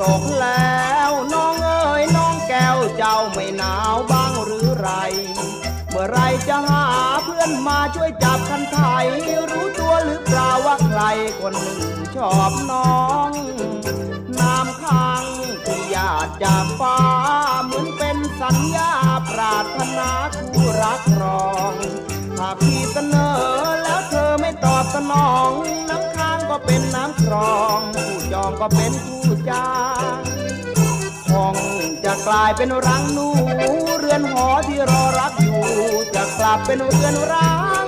ตกแล้วน้องเอ๋ยน้องแก้วเจ้าไม่หนาวบ้างหรือไร เมื่อไรจะหาเพื่อนมาช่วยจับคันไทยรู้ตัวหรือเปล่าว่าใครคนหนึ่งชอบน้องน้ำค้างที่หยาดจากฟ้าเหมือนเป็นสัญญาปรารถนาคู่รักรองหากพี่เสนอแล้วเธอไม่ตอบสนองน้ำค้างก็เป็นน้ำครอง ก็เป็นผู้จ้างห้องจะกลายเป็นรังหนู เรือนหอที่รอรักอยู่ จะกลับเป็นเรือนร้าง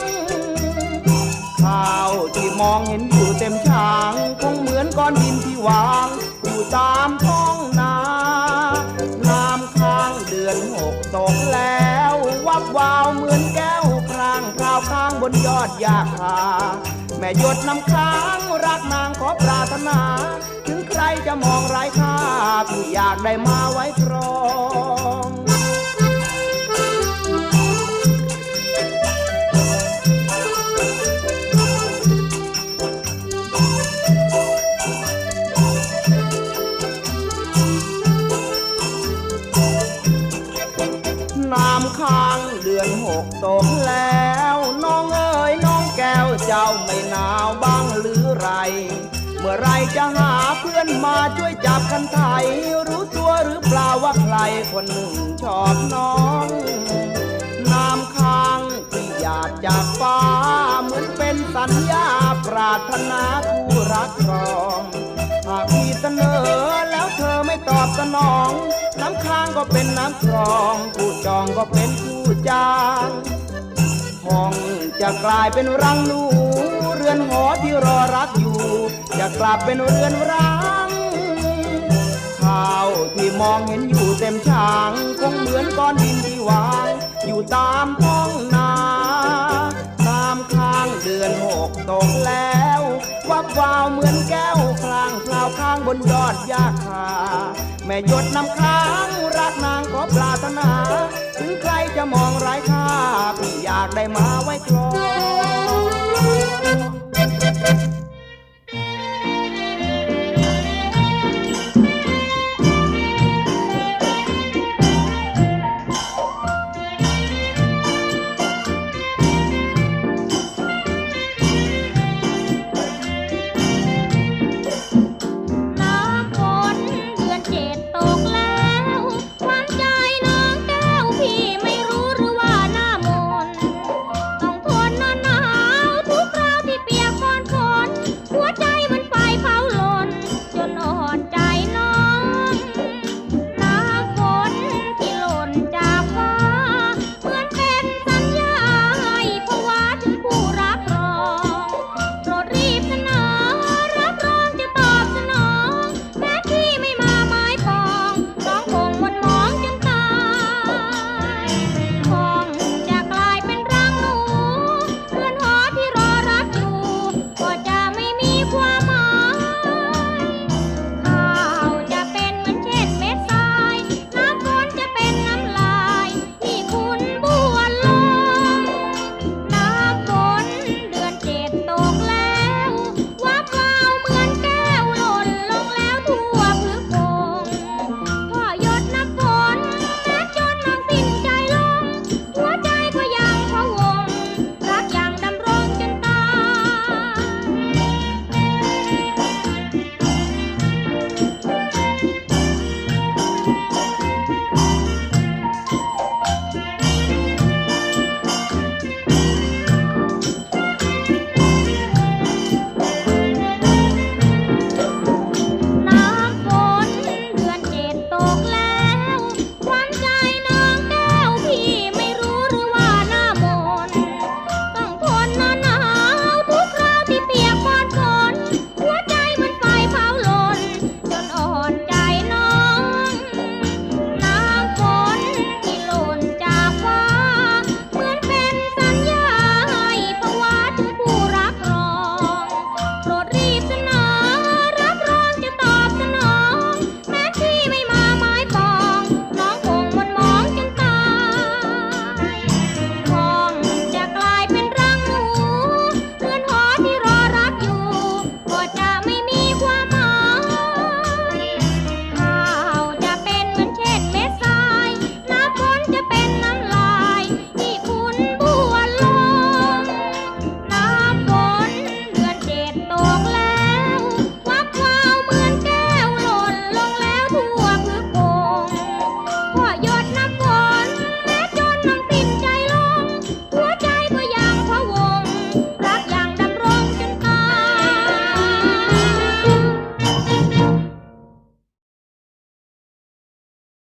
ข้าวที่มองเห็นอยู่เต็มช้างคงเหมือนก้อนดินที่วางอยู่ตามท้องนาน้ำค้างเดือนหกตกแล้ว วับวาวเหมือนแก้วครางคราวค้างบนยอดยาคา แม่หยดน้ำค้างรักนางขอปรารถนา ถึงใครจะมองไร้ค่าพี่อยากได้มาไว้ครองน้ำค้างเดือนหกตกแล้วน้อง เจ้าไม่หนาวบ้างหรือไร เมื่อไรจะหาเพื่อนมาช่วยจับคันไทย รู้ตัวหรือเปล่าว่าใครคนหนึ่งชอบน้องน้ำค้างที่หยาดจากฟ้า เหมือนเป็นสัญญาปรารถนาคู่รักรองหากพี่เสนอแล้วเธอไม่ตอบสนอง น้ำค้างก็เป็นน้ำครอง ผู้จองก็เป็นผู้จ้างห้อง จะกลายเป็นรังหนูเรือนหอที่รอรักอยู่ จะกลับเป็นเรือนร้างข้าวที่มองเห็นอยู่เต็มช้างคงเหมือนก้อนดินที่วางอยู่ตามท้องนาน้ำค้างเดือนหกตกแล้ว วับวาวเหมือนแก้วคลางพลาวข้างบนยอดยาคา แม่หยดน้ำค้างรักนางขอปรารถนา ถึงใครจะมองไร้ค่าพี่อยากได้มาไว้ครอง